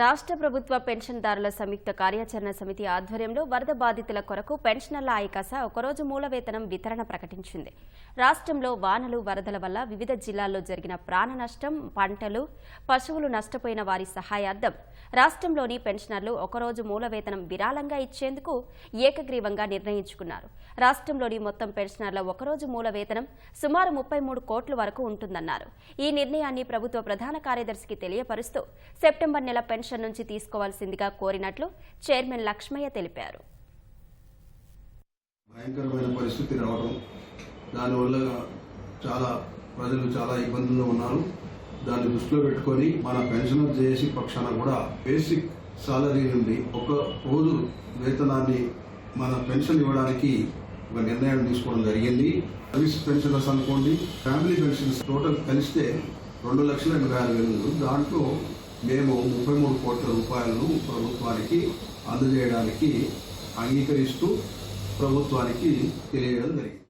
రాష్ట్ర ప్రభుత్వ పెన్షన్దారుల సంయుక్త కార్యాచరణ సమితి ఆధ్వర్యంలో వరద బాధితుల కొరకు పెన్షనర్ల ఐకాస ఒకరోజు మూలవేతనం వితరణ ప్రకటించింది. రాష్ట్రంలో వానలు వరదల వల్ల వివిధ జిల్లాల్లో జరిగిన ప్రాణ నష్టం పంటలు పశువులు నష్టపోయిన వారి సహాయార్థం రాష్ట్రంలోని పెన్షనర్లు ఒకరోజు మూలవేతనం విరాళంగా ఇచ్చేందుకు ఏకగ్రీవంగా నిర్ణయించుకున్నారు. రాష్ట్రంలోని మొత్తం పెన్షనర్ల ఒకరోజు మూలవేతనం సుమారు ముప్పై మూడు కోట్ల వరకు ఉంటుందన్నారు. ఈ నిర్ణయాన్ని ప్రభుత్వ ప్రధాన కార్యదర్శికి తెలియపరుస్తూ సెప్టెంబర్ నెల పెన్షన్ నుంచి తీసుకోవాల్సిందిగా కోరినట్లు చైర్మన్ లక్ష్మయ్య తెలిపారు. భయంకరమైన పరిస్థితి రావడం దానివల్ల చాలా ప్రజలు చాలా ఇబ్బందుల్లో ఉన్నారు. దాన్ని దృష్టిలో పెట్టుకొని మన పెన్షన్ చేసి పక్షాన కూడా బేసిక్ సాలరీ నుండి ఒక రోజు వేతనాన్ని మన పెన్షన్ ఇవ్వడానికి ఒక నిర్ణయం తీసుకోవడం జరిగింది. సర్వీస్ పెన్షనర్స్ అనుకోండి ఫ్యామిలీ పెన్షన్స్ టోటల్ కలిస్తే రెండు లక్షల ఎనభై ఆరు వేలు. దాంట్లో మేము ముప్పై మూడు కోట్ల రూపాయలను ప్రభుత్వానికి అందజేయడానికి అంగీకరిస్తూ ప్రభుత్వానికి తెలియడం జరిగింది.